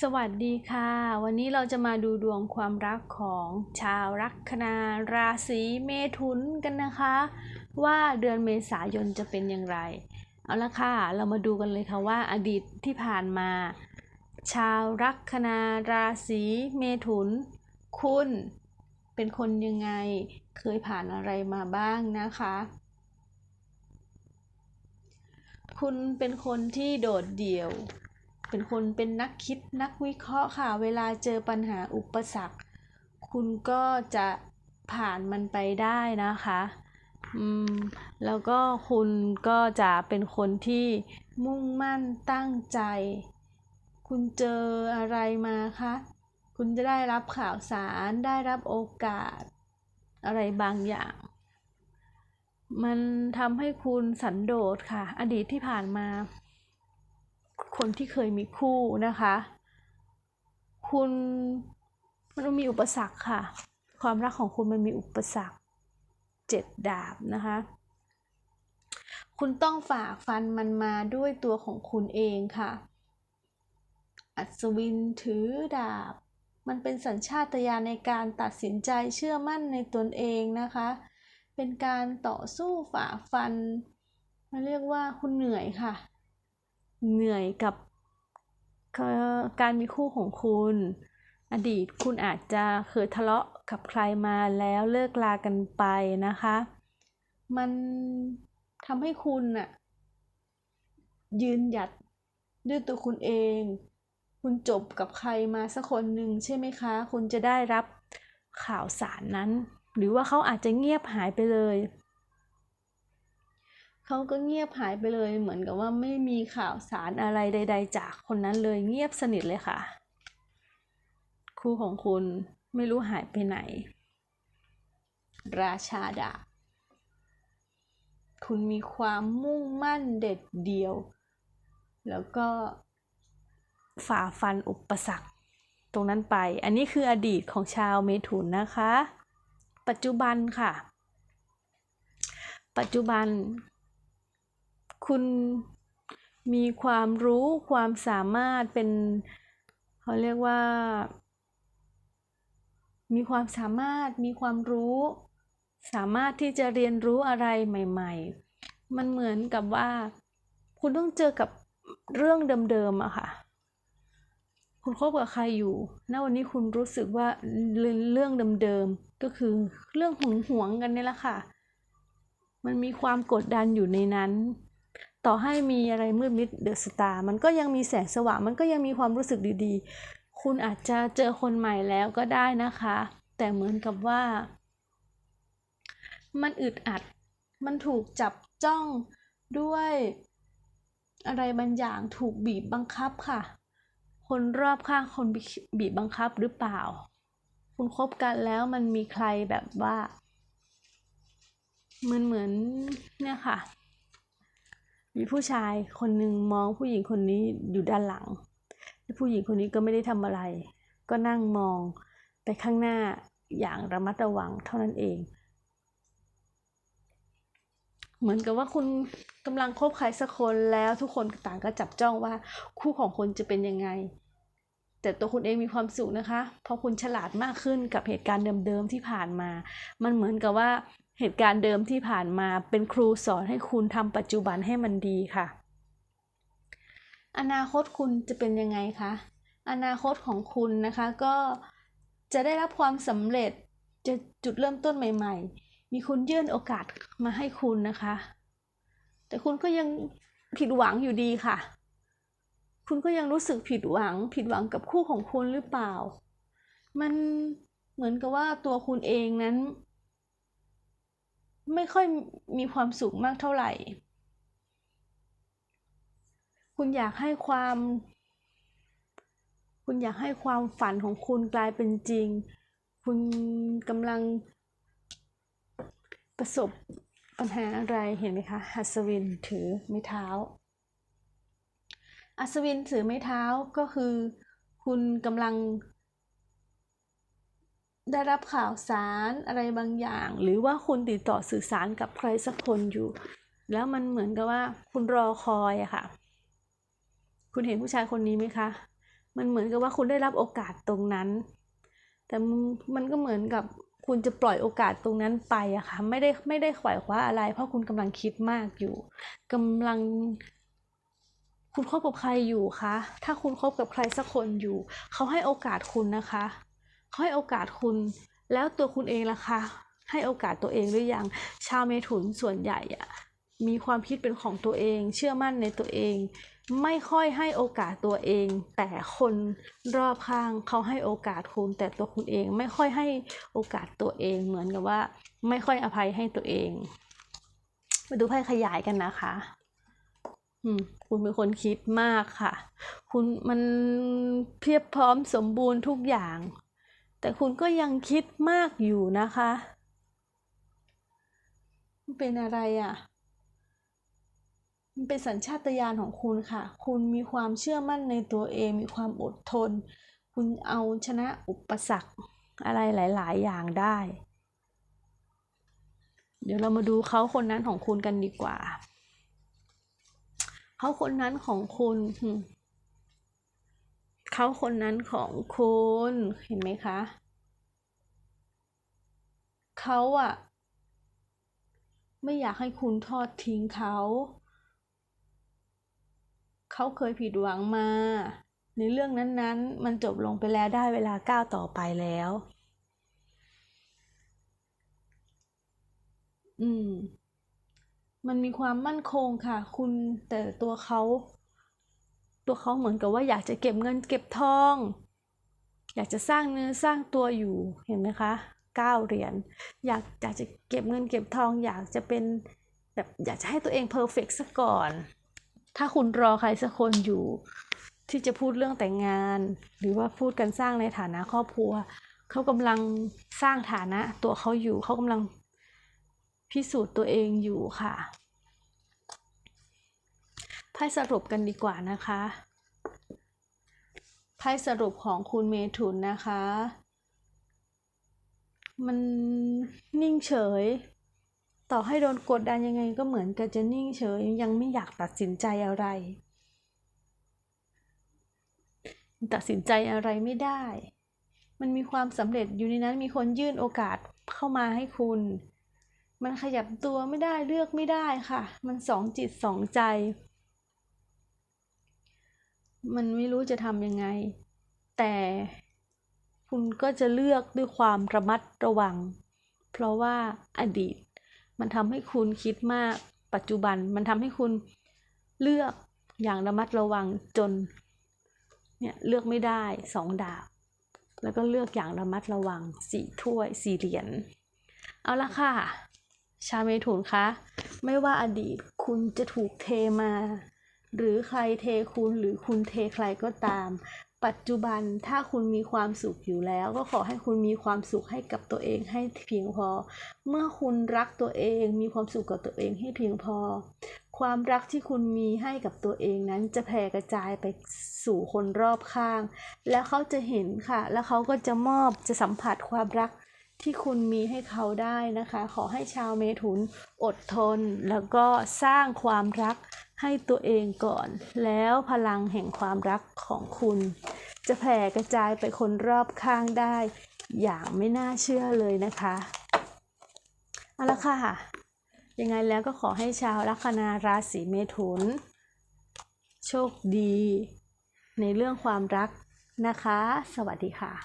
สวัสดีค่ะ วันนี้เราจะมาดูดวงความรักของชาวลัคนาราศีเมถุนกันนะคะ ว่าเดือนเมษายนจะเป็นอย่างไร เอาละค่ะ เรามาดูกันเลยค่ะว่าอดีตที่ผ่านมา ชาวลัคนาราศีเมถุน คุณเป็นคนยังไงเคยผ่านอะไรมาบ้างนะคะ คุณเป็นคนที่โดดเดี่ยว เป็นคนเป็นนักคิดนักวิเคราะห์ค่ะ เวลาเจอปัญหาอุปสรรค คุณก็จะผ่านมันไปได้นะคะอืมแล้วก็คุณก็จะเป็นคนที่มุ่งมั่นตั้งใจ คุณเจออะไรมาคะ คุณจะได้รับข่าวสาร ได้รับโอกาส อะไรบางอย่าง มันทำให้คุณสันโดษค่ะ อดีตที่ผ่านมา คนที่เคยมีคู่นะคะ คุณมันมีอุปสรรคค่ะ ความรักของคุณมันมีอุปสรรคเจ็ดดาบนะคะ คุณต้องฝ่าฟันมันมาด้วยตัวของคุณเองค่ะ อัศวินถือดาบ มันเป็นสัญชาตญาณในการตัดสินใจเชื่อมั่นในตนเองนะคะ เป็นการต่อสู้ฝ่าฟันมาเรียกว่าคุณเหนื่อยค่ะ เหนื่อยกับการมีคู่ของคุณ อดีตคุณอาจจะเคยทะเลาะกับใครมาแล้วเลิกลากันไปนะคะ มันทำให้คุณน่ะยืนหยัดด้วยตัวคุณเอง คุณจบกับใครมาสักคนหนึ่งใช่ไหมคะ คุณจะได้รับข่าวสารนั้น หรือว่าเขาอาจจะเงียบหายไปเลย เขาก็เงียบหายไปเลยเหมือนกับว่าไม่มีข่าวสารอะไรใด ๆ จากคนนั้นเลยเงียบสนิทเลยค่ะ ครูของคุณไม่รู้หายไปไหน ราชาดาคุณมีความมุ่งมั่นเด็ดเดียว แล้วก็ฝ่าฟันอุปสรรค ตรงนั้นไป อันนี้คืออดีตของชาวเมถุนนะคะ ปัจจุบันค่ะ ปัจจุบัน คุณมีความรู้ความสามารถเป็นเขาเรียกว่า มีความสามารถมีความรู้ สามารถที่จะเรียนรู้อะไรใหม่ ๆ มันเหมือนกับว่า คุณต้องเจอกับเรื่องเดิมๆอะค่ะ คุณคบกับใครอยู่ ณ วันนี้คุณรู้สึกว่าเรื่องเดิมๆ ก็คือเรื่องหึงหวงกันนี่แหละค่ะ มันมีความกดดันอยู่ในนั้น ต่อให้มีอะไรมืดมิดเดอะสตาร์มันก็ยังมีแสงสว่างมันก็ยังมีความรู้สึกดีๆ คุณอาจจะเจอคนใหม่แล้วก็ได้นะคะ แต่เหมือนกับว่า มันอึดอัด มันถูกจับจ้องด้วย อะไรบางอย่างถูกบีบบังคับค่ะ คนรอบข้างคนบีบบังคับหรือเปล่า คุณคบกันแล้วมันมีใครแบบว่ามันเหมือนเนี่ยค่ะ มีผู้ชายคนหนึ่งมองผู้หญิงคนนี้อยู่ด้านหลัง ผู้หญิงคนนี้ก็ไม่ได้ทำอะไร ก็นั่งมองไปข้างหน้าอย่างระมัดระวังเท่านั้นเอง เหมือนกับว่าคุณกำลังคบใครสักคนแล้วทุกคนต่างก็จับจ้องว่าคู่ของคุณจะเป็นยังไง แต่ตัวคุณเองมีความสุขนะคะ เพราะคุณฉลาดมากขึ้นกับเหตุการณ์เดิมๆที่ผ่านมา มันเหมือนกับว่า เหตุการณ์เดิมที่ผ่านมาเป็นครูสอนให้คุณทำปัจจุบันให้มันดีค่ะ อนาคตคุณจะเป็นยังไงคะ อนาคตของคุณนะคะก็จะได้รับความสำเร็จจะจุดเริ่มต้นใหม่ ๆ มีคุณยื่นโอกาสมาให้คุณนะคะ แต่คุณก็ยังผิดหวังอยู่ดีค่ะ คุณก็ยังรู้สึกผิดหวัง ผิดหวังกับคู่ของคุณหรือเปล่า มันเหมือนกับว่าตัวคุณเองนั้น ไม่ค่อยมีความสุขมากเท่าไหร่ คุณอยากให้ความ คุณอยากให้ความฝันของคุณกลายเป็นจริง คุณกำลังประสบปัญหาอะไรเห็นไหมคะหัสวินถือไม้เท้า อัศวินถือไม้เท้าก็คือ คุณกำลัง ได้รับข่าวสารอะไรบางอย่าง หรือว่าคุณติดต่อสื่อสารกับใครสักคนอยู่ แล้วมันเหมือนกับว่าคุณรอคอยอะค่ะ คุณเห็นผู้ชายคนนี้ไหมคะ มันเหมือนกับว่าคุณได้รับโอกาสตรงนั้น แต่มันมันก็เหมือนกับคุณจะปล่อยโอกาสตรงนั้นไปอะค่ะไม่ได้ไม่ได้ขวายคว้าอะไร เพราะคุณกำลังคิดมากอยู่กำลัง คุณคบกับใครอยู่คะถ้าคุณคบกับใครสักคนอยู่ เขาให้โอกาสคุณนะคะ เขาให้โอกาสคุณ แล้วตัวคุณเองล่ะคะให้โอกาสตัวเองหรือยังชาวเมถุนส่วนใหญ่อะมีความคิดเป็นของตัวเอง เชื่อมั่นในตัวเอง ไม่ค่อยให้โอกาสตัวเอง แต่คนรอบข้างเขาให้โอกาสคุณ แต่ตัวคุณเองไม่ค่อยให้โอกาสตัวเอง เหมือนกับว่า ไม่ค่อยอภัยให้ตัวเองมาดูไพ่ขยายกันนะคะอืมคุณเป็นคนคิดมากค่ะ คุณมันเพียบพร้อมสมบูรณ์ทุกอย่าง แต่คุณก็ยังคิดมากอยู่นะคะ มันเป็นอะไรอะ มันเป็นสัญชาตญาณของคุณค่ะ คุณมีความเชื่อมั่นในตัวเอง มีความอดทน คุณเอาชนะอุปสรรคอะไรหลาย ๆ อย่างได้ เดี๋ยวเรามาดูเขาคนนั้นของคุณกันดีกว่า เขาคนนั้นของคุณ เขาคนนั้นของคุณเห็นไหมคะเขาอะไม่อยากให้คุณทอดทิ้งเขาเขาเคยผิดหวังมา ในเรื่องนั้นๆ มันจบลงไปแล้วได้เวลาก้าวต่อไปแล้ว อืม มันมีความมั่นคงค่ะ คุณแต่ตัวเขา ตัวเขาเหมือนกับว่าอยากจะเก็บเงินเก็บทอง อยากจะสร้างเนื้อสร้างตัวอยู่เห็นไหมคะเก้าเหรียญอยากอยากจะเก็บเงินเก็บทอง อยากจะเป็นแบบอยากจะให้ตัวเองเพอร์เฟกต์ซะก่อน ถ้าคุณรอใครสักคนอยู่ ที่จะพูดเรื่องแต่งงาน หรือว่าพูดกันสร้างในฐานะครอบครัว เขากำลังสร้างฐานะตัวเขาอยู่เขากำลังพิสูจน์ตัวเองอยู่ค่ะ พ่สรุปกันดีกว่านะคะไพ่สรุปของคุณเมถุนนะคะ มันนิ่งเฉย ต่อให้โดนกดดันยังไงก็เหมือนกับจะนิ่งเฉย ยังไม่อยากตัดสินใจอะไร ตัดสินใจอะไรไม่ได้ มันมีความสำเร็จอยู่ในนั้นมีคนยื่นโอกาสเข้ามาให้คุณมันขยับตัวไม่ได้เลือกไม่ได้ค่ะ มันสองจิตสองใจ มันไม่รู้จะทำยังไง แต่คุณก็จะเลือกด้วยความระมัดระวัง เพราะว่าอดีต มันทำให้คุณคิดมาก ปัจจุบันมันทำให้คุณเลือกอย่างระมัดระวังจนเนี่ยเลือกไม่ได้สองดาบ แล้วก็เลือกอย่างระมัดระวังสี่ถ้วยสี่เหรียญเอาละค่ะ ชาเมถุนคะ ไม่ว่าอดีตคุณจะถูกเทมา หรือใครเทคุณหรือคุณเทใครก็ตาม ปัจจุบันถ้าคุณมีความสุขอยู่แล้ว ก็ขอให้คุณมีความสุขให้กับตัวเองให้เพียงพอ เมื่อคุณรักตัวเองมีความสุขกับตัวเองให้เพียงพอ ความรักที่คุณมีให้กับตัวเองนั้นจะแผ่กระจายไปสู่คนรอบข้าง แล้วเขาจะเห็นค่ะ แล้วเขาก็จะมอบจะสัมผัสความรักที่คุณมีให้เขาได้นะคะ ขอให้ชาวเมถุนอดทน แล้วก็สร้างความรัก ให้ตัวเองก่อน แล้วพลังแห่งความรักของคุณ จะแผ่กระจายไปคนรอบข้างได้ อย่างไม่น่าเชื่อเลยนะคะเอาละค่ะ ยังไงแล้วก็ขอให้ชาวลัคนาราศีเมถุน โชคดี ในเรื่องความรักนะคะ สวัสดีค่ะ